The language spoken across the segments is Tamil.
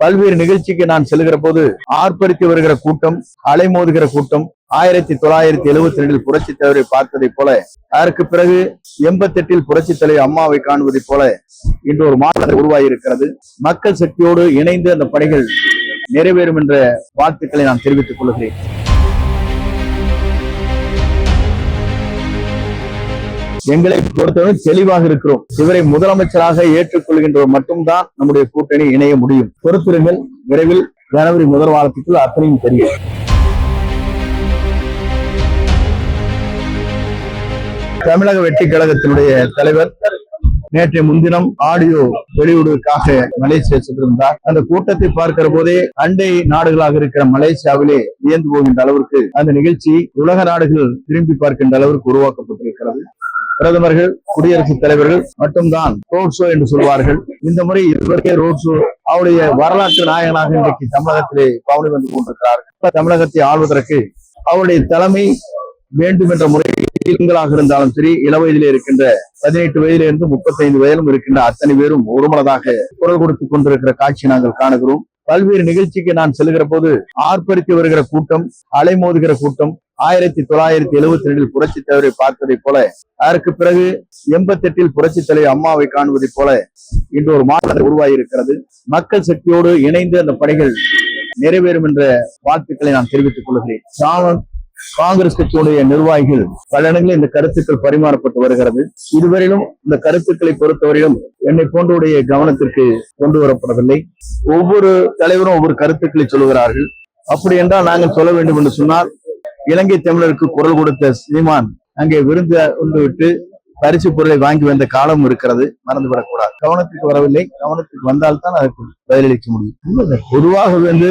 பல்வேறு நிகழ்ச்சிக்கு நான் செல்கிற போது ஆர்ப்பரித்து வருகிற கூட்டம் அலைமோதுகிற கூட்டம் ஆயிரத்தி தொள்ளாயிரத்தி எழுபத்தி ரெண்டில் புரட்சி தலைவரை பார்த்ததைப் போல அதற்கு பிறகு எண்பத்தி எட்டில் புரட்சி தலைவர் அம்மாவை காண்பதைப் போல இன்று ஒரு மாற்றம் உருவாகி இருக்கிறது மக்கள் சக்தியோடு இணைந்து அந்த பணிகள் நிறைவேறும் என்ற வாழ்த்துக்களை நான் தெரிவித்துக் கொள்கிறேன். எங்களை பொறுத்தவரை தெளிவாக இருக்கிறோம். இவரை முதலமைச்சராக ஏற்றுக்கொள்கின்றவர் மட்டும்தான் நம்முடைய கூட்டணி இணைய முடியும். பொறுத்திருங்கள். விரைவில் ஜனவரி முதல் வாரத்துக்குள் அத்தனையும் தெரியும். தமிழக வெற்றி கழகத்தினுடைய தலைவர் நேற்றைய முன்தினம் ஆடியோ வெளியிடுவதற்காக மலேசியா சென்றிருந்தார். அந்த கூட்டத்தை பார்க்கிற போதே அண்டை நாடுகளாக இருக்கிற மலேசியாவிலே வியந்து போகின்ற அளவிற்கு அந்த நிகழ்ச்சி உலக நாடுகள் திரும்பி பார்க்கின்ற அளவிற்கு உருவாக்கப்பட்டிருக்கிறது. பிரதமர்கள் குடியரசுத் தலைவர்கள் மட்டும்தான் ரோட் ஷோ என்று சொல்வார்கள். இந்த முறை இவருக்கே ரோட் ஷோ அவருடைய வரலாற்று நாயகனாக இன்றைக்கு தமிழகத்திலே பவனி வந்து கொண்டிருக்கிறார்கள். தமிழகத்தை ஆள்வதற்கு அவருடைய தலைமை வேண்டும் என்ற முறையில் இருந்தாலும் சரி இள வயதிலே இருக்கின்ற பதினெட்டு வயதிலிருந்து முப்பத்தைந்து வயதிலும் இருக்கின்ற அத்தனை பேரும் ஒருமனதாக குரல் கொடுத்துக் கொண்டிருக்கிற காட்சி நாங்கள் காணுகிறோம். பல்வேறு நிகழ்ச்சிக்கு நான் செல்கிற போது ஆர்ப்பரித்து வருகிற கூட்டம் அலைமோதுகிற கூட்டம் ஆயிரத்தி தொள்ளாயிரத்தி எழுபத்தி ரெண்டில் புரட்சி தலைவரை பார்த்ததைப் போல அதற்கு பிறகு எண்பத்தி எட்டில் புரட்சி தலைவர் அம்மாவை காண்பதைப் போல இன்று ஒரு மாற்றம் உருவாகி இருக்கிறது மக்கள் சக்தியோடு இணைந்து அந்த பணிகள் நிறைவேறும் என்ற வாழ்த்துக்களை நான் தெரிவித்துக் கொள்கிறேன். சாவன் காங்கிரஸ் கட்சியுடைய நிர்வாகிகள் பல இடங்களில் இந்த கருத்துக்கள் பரிமாறப்பட்டு வருகிறது. இதுவரையிலும் இந்த கருத்துக்களை பொறுத்தவரையிலும் என்னை போன்றவுடைய கவனத்திற்கு கொண்டு வரப்படவில்லை. ஒவ்வொரு தலைவரும் ஒவ்வொரு கருத்துக்களை சொல்லுகிறார்கள். அப்படி என்றால் நாங்கள் சொல்ல வேண்டும் என்று சொன்னால் இலங்கை தமிழருக்கு குரல் கொடுத்த சீமான் அங்கே விருந்து உண்டு விட்டு பரிசு பொருளை வாங்கி வந்த காலம் இருக்கிறது. மறந்துவிடக்கூடாது. கவனத்துக்கு வரவில்லை. கவனத்துக்கு வந்தால்தான் அதற்கு பதிலளிக்க முடியும். பொதுவாக வந்து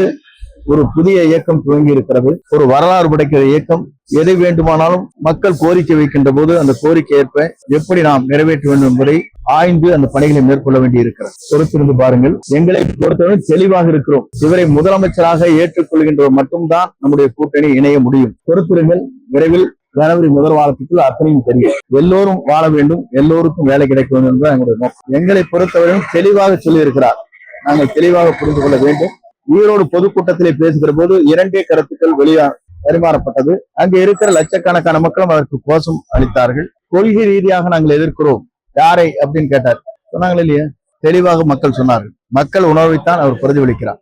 ஒரு புதிய இயக்கம் துவங்கி இருக்கிறது. ஒரு வரலாறு படைக்கிற இயக்கம் எதை வேண்டுமானாலும் மக்கள் கோரிக்கை வைக்கின்ற போது அந்த கோரிக்கை ஏற்ப எப்படி நாம் நிறைவேற்ற வேண்டும் என்பதை ஆய்ந்து அந்த பணிகளை மேற்கொள்ள வேண்டி இருக்கிறது பொறுத்திருந்து பாருங்கள். எங்களை பொறுத்தவரை தெளிவாக இருக்கிறோம். இவரை முதலமைச்சராக ஏற்றுக்கொள்கின்றவர் மட்டும்தான் நம்முடைய கூட்டணி இணைய முடியும். பொறுத்திருங்கள். விரைவில் ஜனவரி முதல் வாரத்துக்குள் அத்தனையும் தெரியும். எல்லோரும் வாழ வேண்டும். எல்லோருக்கும் வேலை கிடைக்க வேண்டும் என்பது எங்களுடைய நோக்கம். எங்களை பொறுத்தவரையும் தெளிவாக சொல்லியிருக்கிறார். நாங்கள் தெளிவாக புரிந்து கொள்ள வேண்டும். ஈரோடு பொதுக்கூட்டத்திலே பேசுகிற போது இரண்டே கருத்துக்கள் வெளியா பரிமாறப்பட்டது. அங்கு இருக்கிற லட்சக்கணக்கான மக்களும் அதற்கு கோஷம் அளித்தார்கள். கொள்கை ரீதியாக நாங்கள் எதிர்க்கிறோம். யாரை? அப்படின்னு கேட்டார். சொன்னாங்களே இல்லையா? தெளிவாக மக்கள் சொன்னார்கள். மக்கள் உணர்வைத்தான் அவர் பிரதிபலிக்கிறார்.